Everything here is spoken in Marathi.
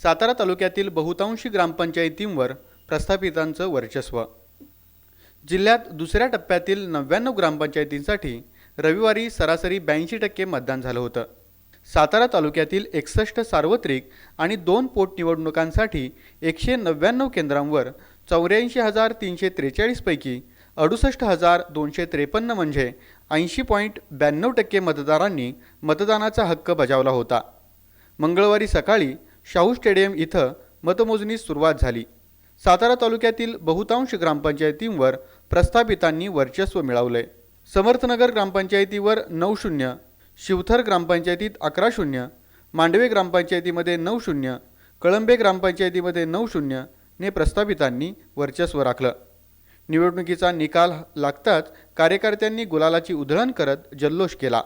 सातारा तालुक्यातील बहुतांशी ग्रामपंचायतींवर प्रस्थापितांचं वर्चस्व जिल्ह्यात दुसऱ्या टप्प्यातील नव्याण्णव ग्रामपंचायतींसाठी रविवारी सरासरी ब्याऐंशी टक्के मतदान झालं होतं. सातारा तालुक्यातील एकसष्ट सार्वत्रिक आणि दोन पोटनिवडणुकांसाठी एकशे नव्याण्णव केंद्रांवर चौऱ्याऐंशी हजार तीनशे त्रेचाळीसपैकी अडुसष्ट हजार दोनशे त्रेपन्न म्हणजे ऐंशी पॉईंट ब्याण्णव टक्के मतदारांनी मतदानाचा हक्क बजावला होता. मंगळवारी सकाळी शाहू स्टेडियम इथं मतमोजणीस सुरुवात झाली. सातारा तालुक्यातील बहुतांश ग्रामपंचायतींवर प्रस्थापितांनी वर्चस्व मिळवले. समर्थनगर ग्रामपंचायतीवर नऊ शून्य शिवथर ग्रामपंचायतीत अकरा शून्य मांडवे ग्रामपंचायतीमध्ये नऊ शून्य कळंबे ग्रामपंचायतीमध्ये नऊ शून्य ने प्रस्थापितांनी वर्चस्व राखलं. निवडणुकीचा निकाल लागताच कार्यकर्त्यांनी गुलालाची उधळण करत जल्लोष केला.